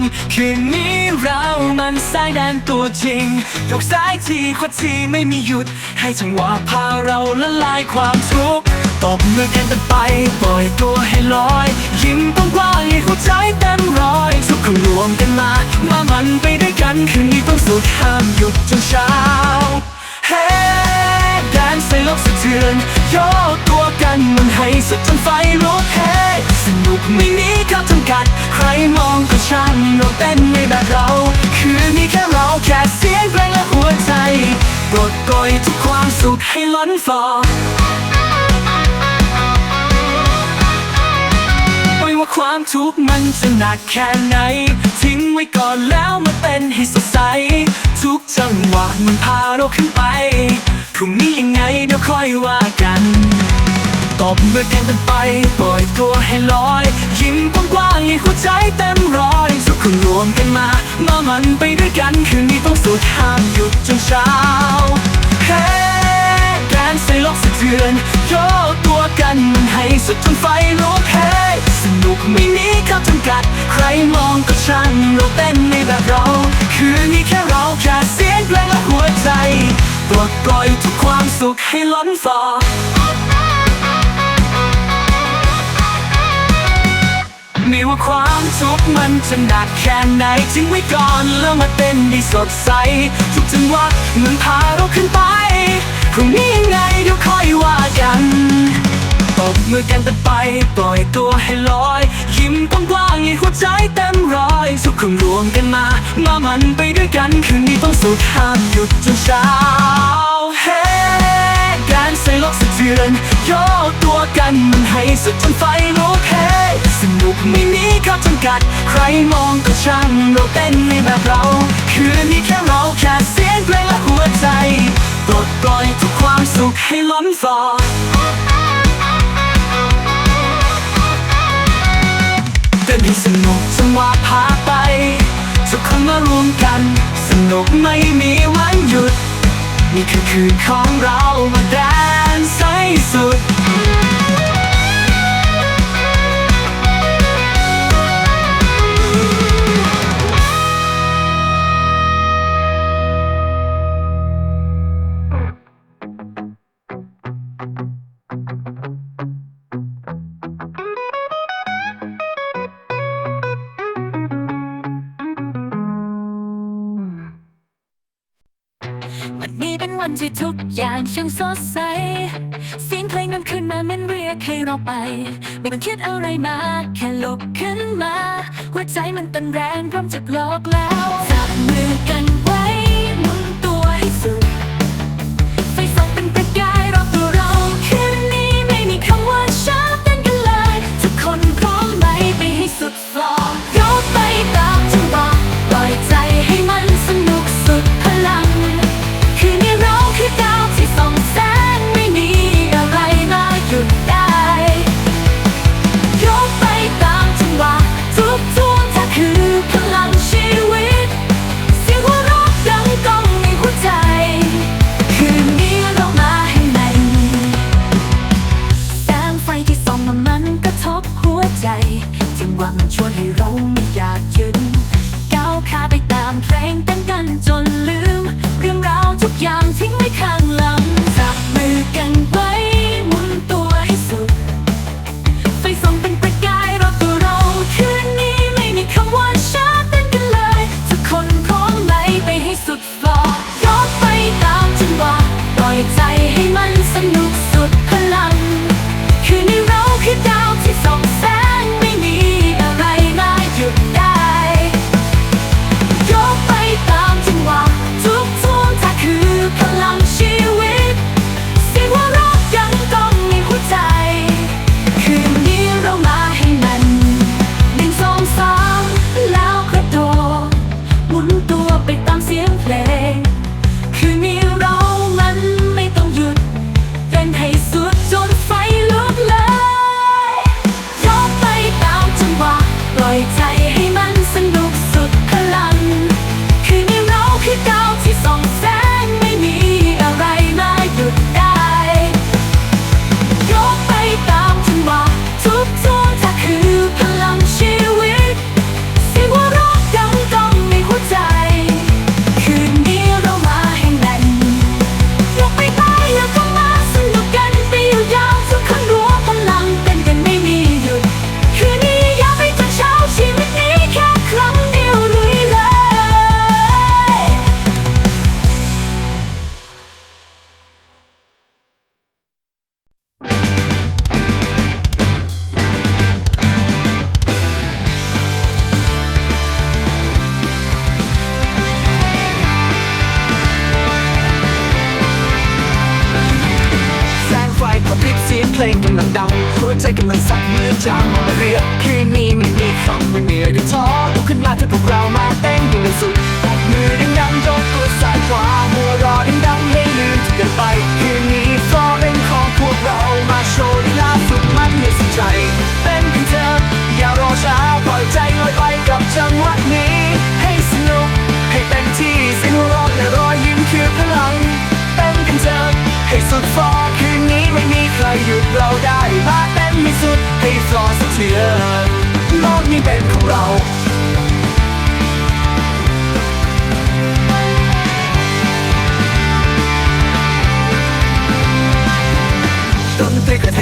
น คืนนี้เรามันสายแดนตัวจริงยกซ้ายทีขวาทีไม่มีหยุด ให้จังหวะพาเราละลายความทุกข์ตบมือกันกันไปปล่อยตัวให้ลอย ยิ้มต้องกว้างให้หัวใจเต็มร้อยทุกคนรวมกันมามามันไปด้วยกันคืนนี้ต้องสุดห้ามหยุดจนเช้าเฮ้แดนใส่โลกสะเทือนโยกตัวกันมันให้สุดจนไฟลุกเฮ้สนุกไม่มีข้อจำกัด ใครมองก็ช่างเราเต้นในแบบเรา คือมีแค่เราแค่เสียงเพลงและหัวใจปลดปล่อยทุกความสุขให้ล้นฟอไม่ว่าความทุกข์มันจะหนักแค่ไหน ทิ้งไว้ก่อนแล้วมาเต้นให้สดใส ทุกจังหวะมันพาเราขึ้นไปพรุ่งนี้ยังไงเดี๋ยวค่อยว่ากัน ตบมือกันกันไปปล่อยตัวให้ลอยยิ้มกว้างๆให้หัวใจเต็มร้อยทุกคนรวมกันมามามันไปด้วยกันคืนนี้ต้องสุดห้ามหยุดจนเช้าเฮ้แดนใส่โลกสะเทือนโยกตัวกันมันให้สุดจนไฟลุกเฮ้สนุกไม่มีข้อจำกัด ใครมองก็ช่างเราเต้นในแบบเรา คืนนี้แค่เราแค่เสียงเพลงและหัวใจปลดปล่อยทุกความสุขให้ล้นฟอ ไม่ว่าความทุกข์มันจะหนักแค่ไหนทิ้งไว้ก่อนแล้วมาเต้นให้สดใส ทุกจังหวะมันพาเราขึ้นไปพรุ่งนี้ยังไงเดี๋ยวค่อยว่ากันตบมือกันต่ไปปล่อยตัวให้ลอย ยิ้มกว้างๆให้หัวใจเต็มร้อยทุกคนรวมกันมา มามันไปด้วยกันคืนนี้ต้องสุดห้ามหยุดจนเช้าเฮ้การใส่โลก สะเทือนโยกตัวกันมันให้สุดจนไฟลุกเฮสนุกไม่มีข้อจำกัด ใครมองก็ช่างเราเต้นในแบบเรา คืนนี้แค่เราแค่เสียงเพลงและหัวใจปลดปล่อยทุกความสุขให้ล้นฟอเต้นให้สนุกจังหวะพาไป ทุกคนมารวมกัน สนุกไม่มีวันหยุด นี่คือคืนของเรามาแดนใสสุด วันนี้เป็นวันที่ทุกอย่างช่างสดใส ยกให้เราไป ไม่ต้องคิดอะไรมา แค่ลุกขึ้นมา หัวใจมันเต้นแรงพร้อมจะโลกแล้วจับมือกัน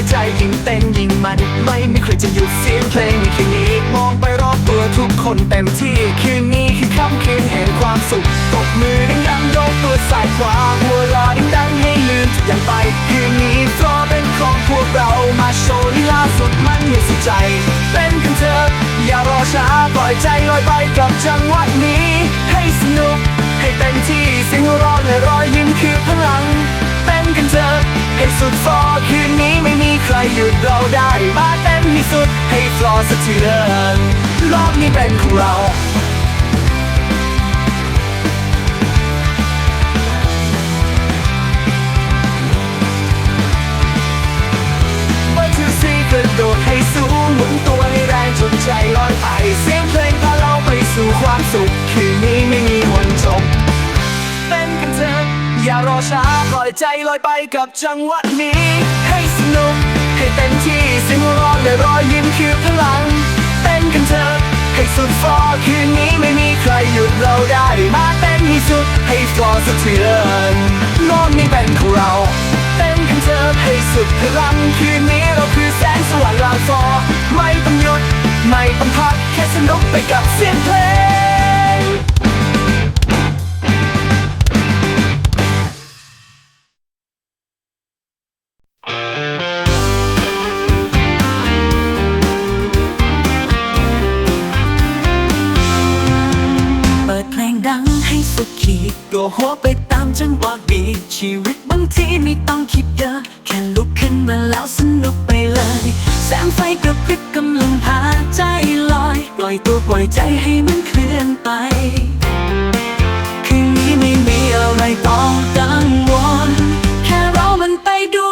ายใจยิ่งเต้นยิ่งมัน ไม่มีใครจะหยุดเสียงเพลงในคืนนี้ มองไปรอบตัวทุกคนเต็มที่ คืนนี้คือค่ำคืนแห่งความสุขตบมือดังๆยกตัวสายขวาหัวเราะดังๆให้ลืมทุกอย่างไป คืนนี้ก็เป็นของพวกเรามาโชว์ลีลาสุดมันให้สุดใจเป็นกันเถอะอย่ารอช้าปล่อยใจลอยไปกับจังหวะนี้ ให้สนุกให้เต็มที่เสียงร้อนและรอยยิ้มคือพลังเต้นกันเถอะให้สุดฟอคืนนี้ไม่ ใครหยุดเราได้มาเต้นให้สุดให้ฟลอสะเทือนรอบนี้เป็นของเราวันที่สี่กระโดดให้สูงหมุนตัวให้แรงจนใจลอยไป เสียงเพลงพาเราไปสู่ความสุข คืนนี้ไม่มีวันจบเต้นกันเถอะอย่ารอช้าปล่อยใจลอยไปกับจังหวะนี้ ให้สนุก ให้เต็มที่เสียงร้อนและรอยยิ้มคือพลัง เต้นกันเถอะให้สุดฟอคืนนี้ไม่มีใครหยุดเราได้มาเต้นให้สุดให้ฟลอสะเทือนโลกนี้เป็นของเรา เต้นกันเถอะให้สุดพลังคืนนี้เราคือแสงสว่างลางฟอไม่ต้องหยุด ไม่ต้องพักแค่สนุกไปกับเสียงเพลง ทีก็หัวไปตามจังหวะบีชีวิตบางทีไม่ต้องคิดเยอะ แค่ลุกขึ้นมาแล้วสนุกไปเลย แสงไฟกระพริบกำลังพาใจลอย ปล่อยตัวปล่อยใจให้มันเคลื่อนไป คืนนี้ไม่มีอะไรต้องกังวล แค่เรามันไปด้วย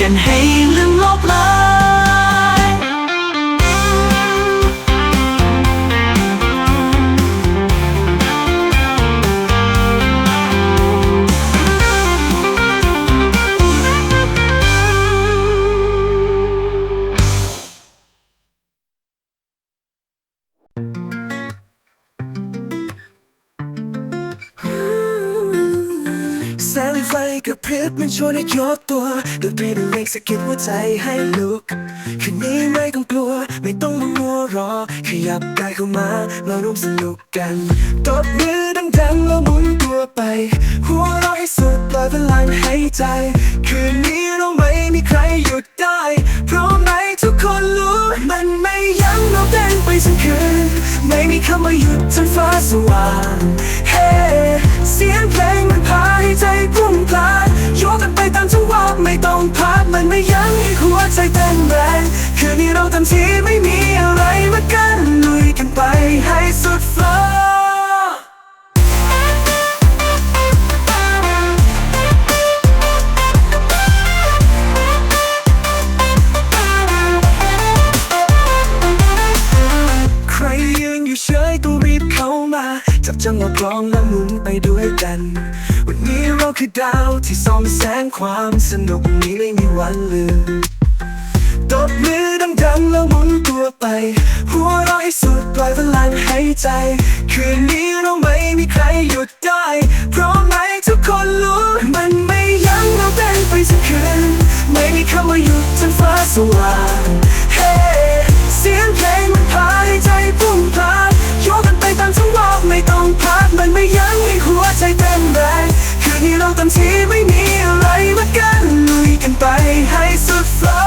กันให้ลืมลบลา พริบมันชวนให้ยกตัวดนตรีเป็นเล็กสะกิดหัวใจให้ลุก คืนนี้ไม่ต้องกลัว ไม่ต้องมามัวรอ ขยับกายเข้ามามาร่วมสนุกกันตบมือดังๆแล้วหมุนตัวไป หัวเราะให้สุดปล่อยพลังให้ใจ คืนนี้เราไม่มีใครหยุดได้เพราะไหมทุกคนรู้มันไม่ยั้งเราเต้นไปทั้งคืน ไม่มีคำว่าหยุดจนฟ้าสว่างเฮ้เสียงเพลงมันพาให้ใจพุ่งพลาดโยกกันไปตามจังหวะไม่ต้องพักมันไม่ยั้งให้หัวใจเต้นแรงคืนนี้เราเต็มที่ไม่มีอะไรมากันลุยกันไปให้สุดฟล จับจังหวะกลองและหมุนไปด้วยกัน วันนี้เราคือดาวที่ส่องแสงความสนุกนี้ไม่มีวันลืมตบมือดังๆแล้วหมุนตัวไป หัวเราะให้สุดปล่อยพลังให้ใจ คืนนี้เราไม่มีใครหยุดได้เพราะไหมทุกคนรู้มันไม่ยั้งเราเต้นไปสักคืนไม่มีคำว่าหยุดจนฟ้าสว่างเฮ้ เสียงเพลงมันพาให้ใจพุ่งพลาดโยกกันไปตามจังหวะไม่ต้องพักมันไม่ยั้งให้หัวใจเต้นแรงคืนนี้เราเต็มที่ไม่มีอะไรมากันลุยกันไปให้สุดฟ้า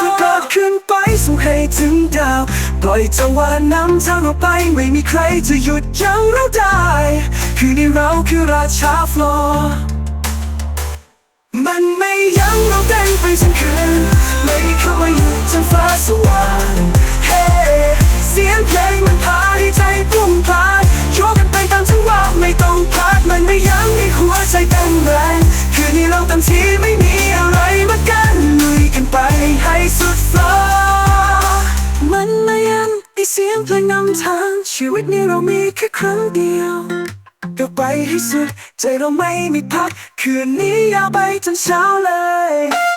ประกอบขึ้นไปสู่ให้ถึงดาว ปล่อยจังหวะนำทางเราไปไม่มีใครจะหยุดยั้งเราได้ คืนนี้เราคือราชาฟลอร์มันไม่ยั้งเราเต้นไปทั้งคืนไม่มีคำว่าหยุดจนฟ้าสว่าง ยงเพลงมันพาให้ใจพุ่งพลาดโยกกันไปตามจังหวะไม่ต้องพักมันไม่ยั้งให้หัวใจเต้นแรงคืนนี้เราเต็มที่ไม่มีอะไรมากันลุยกันไปให้สุดฟ้ามันไม่ยั้งไอเสียงเพลงนำทางชีวิตนี้เรามีแค่ครั้งเดียวก็ไปให้สุด ใจเราไม่มีพัก คืนนี้ยาวไปจนเช้าเลย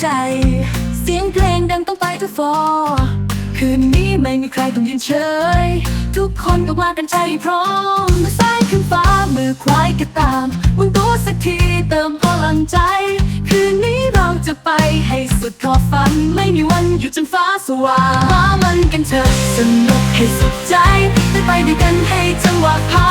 ใจ เสียงเพลงดังต้องไปทุกฟอคืนนี้ไม่มีใครต้องยืนเฉย ทุกคนก็ว่ากันใจพร้อมมือซ้ายขึ้นฟ้ามือขวาก็ตามมุนตัวสักทีเติมพลังใจ คืนนี้เราจะไปให้สุดขอบฝัน ไม่มีวันหยุดจนฟ้าสว่างมามันกันเถอะสนุกให้สุดใจได้ไปด้วยกันให้จังหวะพา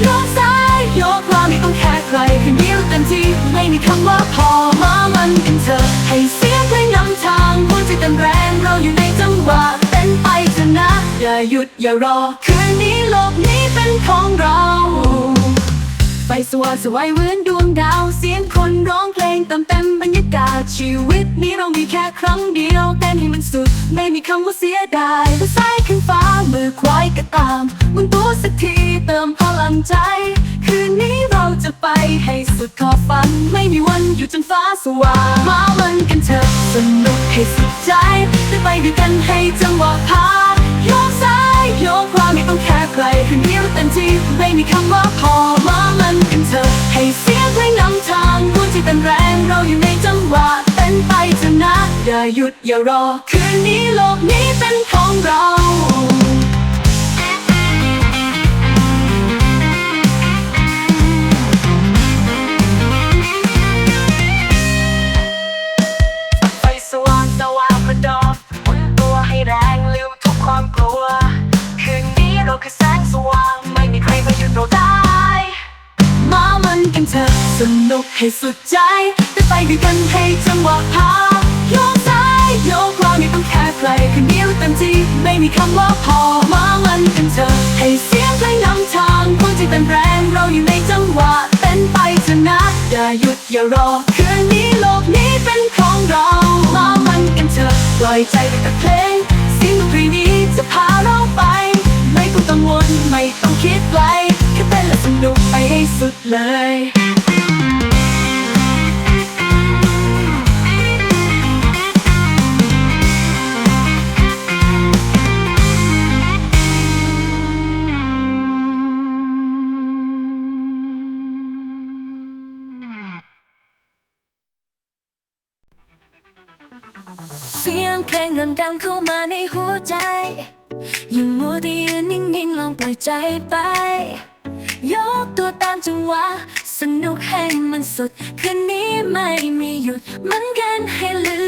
โยกซ้าย ยกขวาไม่ต้องแค่ใครคืนนี้เราเต็มที่ไม่มีคำว่าพอมามันกันเถอะให้เสียงเพลงนำทางหัวใจเต้นแรงเราอยู่ในจังหวะเต้นไปเถอะนะอย่าหยุดอย่ารอ คืนนี้โลกนี้เป็นของเราไฟสว่างสวยเหมือนดวงดาวเสียงคนร้องเพลงเติมเต็มบรรยากาศชีวิตนี้เรามีแค่ครั้งเดียวเต้นให้มันสุด ไม่มีคำว่าเสียดายมือซ้ายขึ้นฟ้ามือขวาก็ตามมุนตัวสักทีเติมพลังใจ คืนนี้เราจะไปให้สุดขอบฝัน ไม่มีวันหยุดจนฟ้าสว่าง มามันกันเถอะสนุกให้สุดใจได้ไปด้วยกันให้จังหวะพาโยกซ้ายโยกขวาไม่ต้องแค่ใครคืนนี้เราเต็มที่ไม่มีคำว่าพอมามันกันเถอะให้เสียงเพลงนำทางหัวใจเต้นแรงเราอยู่ในจังหวะเต้นไปเถอะนะอย่าหยุดอย่ารอ คืนนี้โลกนี้เป็นของเรา เราคือแสงสว่าง ไม่มีใครมาหยุดเราได้มามันกันเถอะสนุกให้สุดใจได้ไปด้วยกันให้จังหวะพาโยกซ้ายโยกขวาไม่ต้องแค่ใคใครคนเดียวเต็มที่ไม่มีคำว่าพอมามันกันเถอะให้เสียงเพลงนำทางคนที่เป็นแรงเราอยู่ในจังหวะเต้นไปเถอะนะอย่าหยุดอย่ารอคืนนี้โลกนี้เป็นของเรามามันกันเถอะปล่อยใจไปกับเพลงเสียงดนตรีนี้จะพาเราไป กังวลไม่ต้องคิดไกลแค่เต้นและสนุกไปให้สุดเลยเสียงเพลงเริ่มดังเข้ามาในหัวใจ ยังมัวแต่ยืนนิ่งๆลองปล่อยใจไป ยกตัวตามจังหวะสนุกให้มันสุด คืนนี้ไม่มีหยุดเหมันกันให้ลื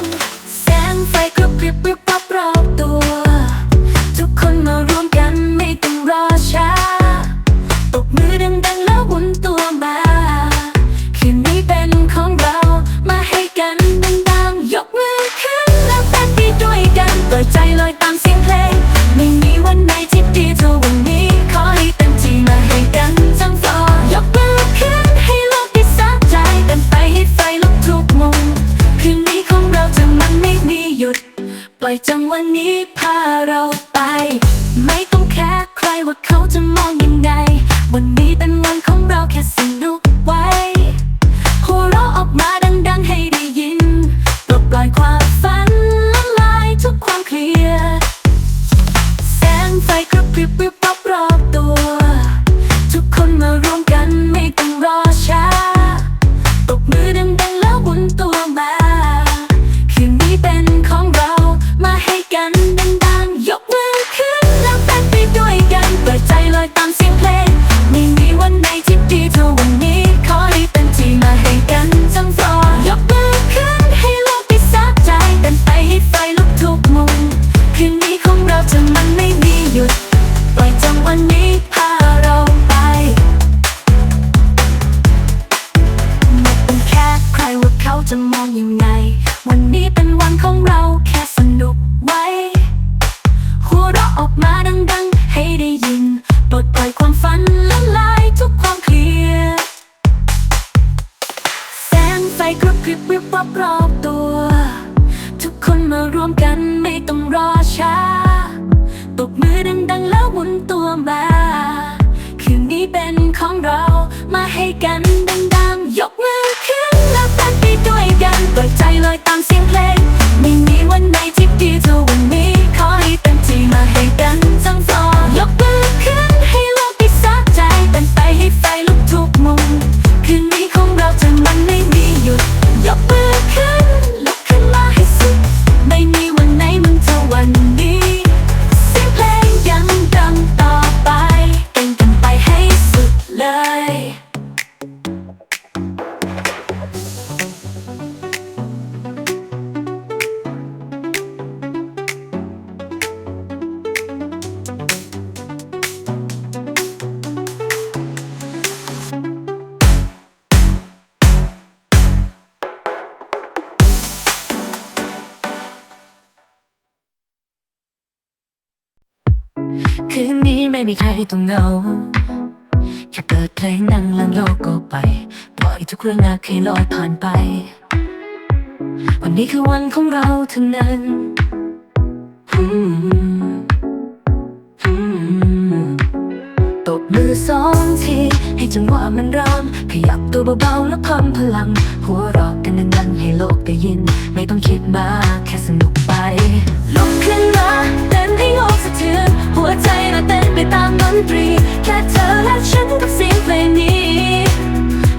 ม แสงไฟกรุบกริบริบรอบรอบตัว ทุกคนมารวมกันไม่ต้องรอช้าตบมือดังๆแล้วหมุนตัวมา จังวันนี้พาเราไป ไม่ต้องแค่ใครว่าเขาจะมอง ม่มีใครต้องเหงาแค่เปิดเพลงนั่งลังโลกก็ไป ปล่อยทุกเรื่องราวให้ลอยผ่านไป วันนี้คือวันของเราเท่านั้นตบมือสองที ให้จังหวะมันเริ่มขยับตัวเบาๆแล้วเพิ่มพลัง หัวเราะกันดังๆให้โลกได้ยิน ไม่ต้องคิดมากแค่สนุกไป ต้นไปตามดนตรี แค่เธอและฉันกับเสียงเพลงนี้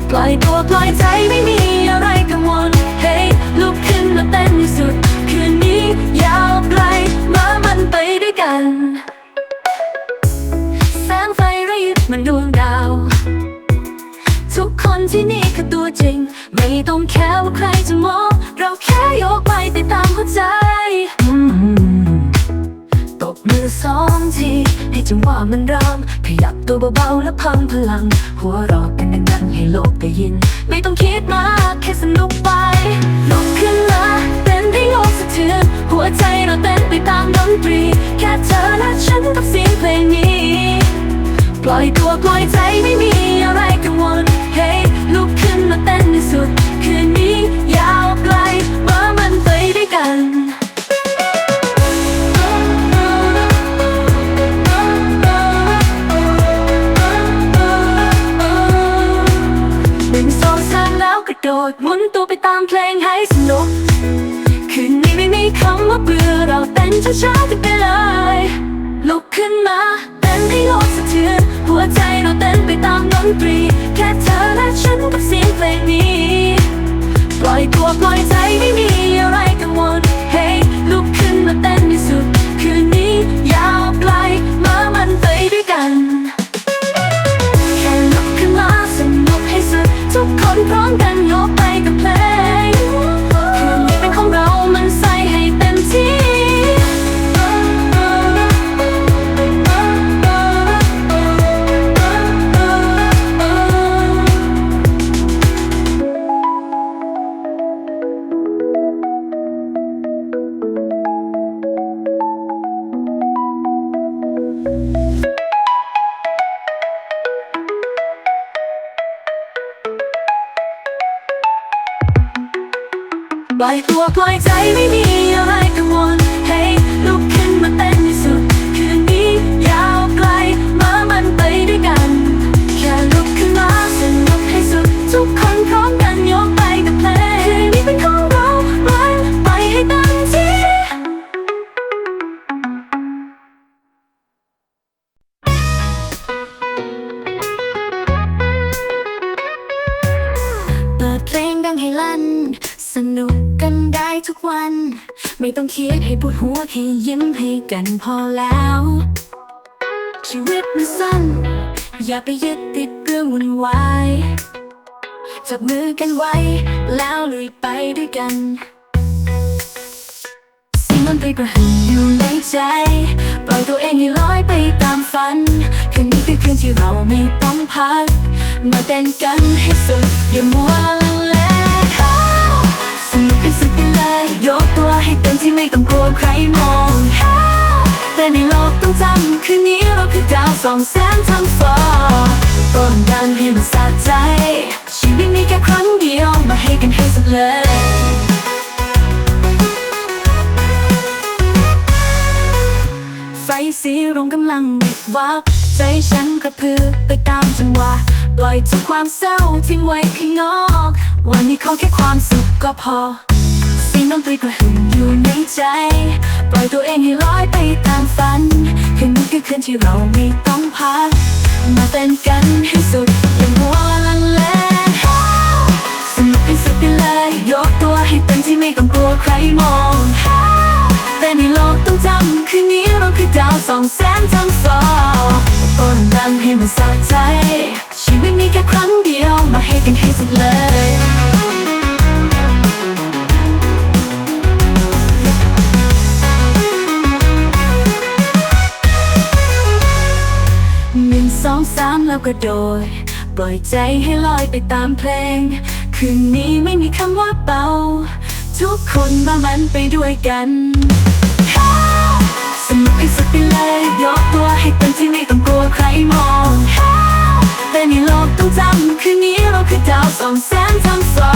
ปล่อยตัวปล่อยใจไม่มีอะไรกังวล เฮ้ยลุกขึ้นมาเต้นสุด คืนนี้ยาวไกลมามันไปด้วยกัน แสงไฟระยิบมันดวงดาว ทุกคนที่นี่คือตัวจริง ไม่ต้องแค่ว่าใครจะมอง เราแค่ยกไปติดตามหัวใจอื มือสองทีให้จังหวะมันเริ่มขยับตัวเบาๆและเพิ่มพลัง หัวราะกันดังๆให้โลกได้ยิน ไม่ต้องคิดมากแค่สนุกไปลุกขึ้นมาเต้นให้โลกสะเทือนหัววใจเราเต้นไปตามดนตรี แค่เธอและฉันกับเสียงเพลงนี้ ปล่อยตัวปล่อยใจไม่มีอะไรกัง ล่อยตัวปล่อยใจไม่มีอะไรกังวลเฮ้ลุกขึ้นมาเต้นให้สุด คืนนี้ยาวไกลมื่อมันไปด้วยกัน แค่ลุกขึ้นมาสนุกให้สุด ทุกคนพร้อมกันยกไปกับเพลงคืนนี้เป็นของเรารันไปให้เต็มที่เปิดเพลงดังให้ลั่น สนุกกันได้ทุกวัน ไม่ต้องคิดให้ปวดหัวแค่ยิ้มให้กันพอแล้ว ชีวิตมันสั้น อย่าไปยึดติดเรื่องวุ่นวายจับมือกันไว้ แล้วลุยไปด้วยกันสิ่งมันตรีกระหึ่มอยู่ในใจปล่อยตัวเองให้ลอยไปตามฝันคืนนี้คือคืนที่เราไม่ต้องพัก มาเต้นกันให้สุดอย่ามัว ยกตัวให้เต็มที่ไม่ต้องกลัวใครมองแต่ในโลกต้องจำคืนนี้เราคือดาวสองแสนทั้งฟ้าต้นดันให้มันสะใจ ชีวิตมีแค่ครั้งเดียวมาให้กันให้สุดเลยไฟสีรุ้งกำลังบิดวับใจฉันกระพือไปตามจังหวะปล่อยทุกความเศร้าทิ้งไว้ข้างนอก วันนี้ขอแค่ความสุขก็พอ งดนตรีกระหึ่มอยู่ในใจ ปล่อยตัวเองให้ลอยไปตามฝัน คืนนี้คือคืนที่เราไม่ต้องพัก มาเต้นกันให้สุดอย่ามัวลังเลสนุกให้สุดไปเลย ยกตัวให้เต็มที่ไม่ต้องกลัวใครมองแต่ในโลกต้องจำคืนนี้เราคือดาวสองแสนทั้งฟ้าต้นดังให้มันสะใจ ชีวิตมีแค่ครั้งเดียว มาให้กันให้สุดเลย สองสามแล้วก็โดย ปล่อยใจให้ลอยไปตามเพลง คืนนี้ไม่มีคำว่าเบา ทุกคนมามันไปด้วยกันสนุกให้สุดไปเลยยกตัวให้เต็มที่ไม่ต้องกลัวใครมองแต่ในโลกต้องจำคืนนี้เราคือดาวสองแสนทั้งฟ้า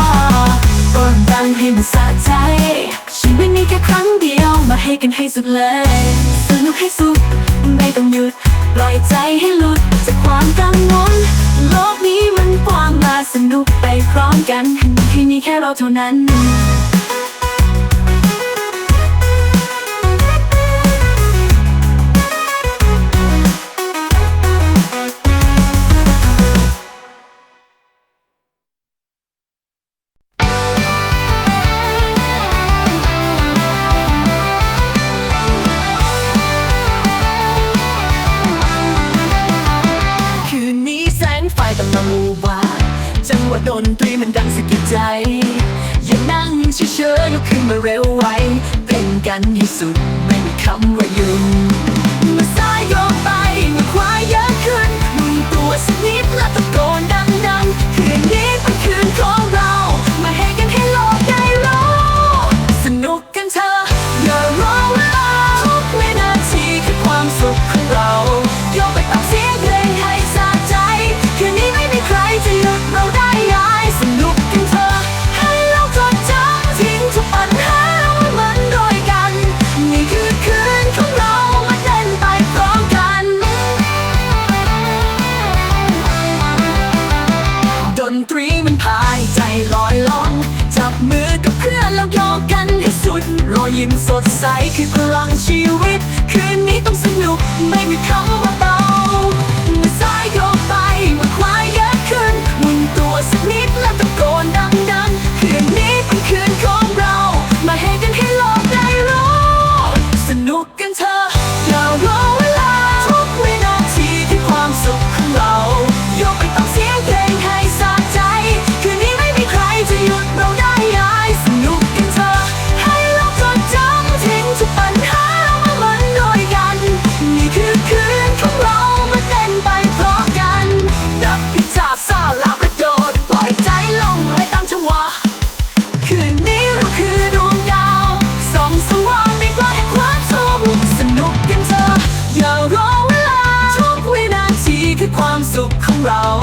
ก่อนดังให้มันสะใจ ชีวิตนี้แค่ครั้งเดียว มาให้กันให้สุดเลย สนุกให้สุด ไม่ต้องหยุด ปล่อยใจให้หลุด จากความกังวล โลกนี้มันกว้างมาสนุกไปพร้อมกันที่นี้แค่เราเท่านั้น มาเร็วไวเต้นกันให้สุดไม่มีคำว่าอยุ ยิ้มสดใสคือพลังชีวิต คืนนี้ต้องสนุกไม่มีคำว่า around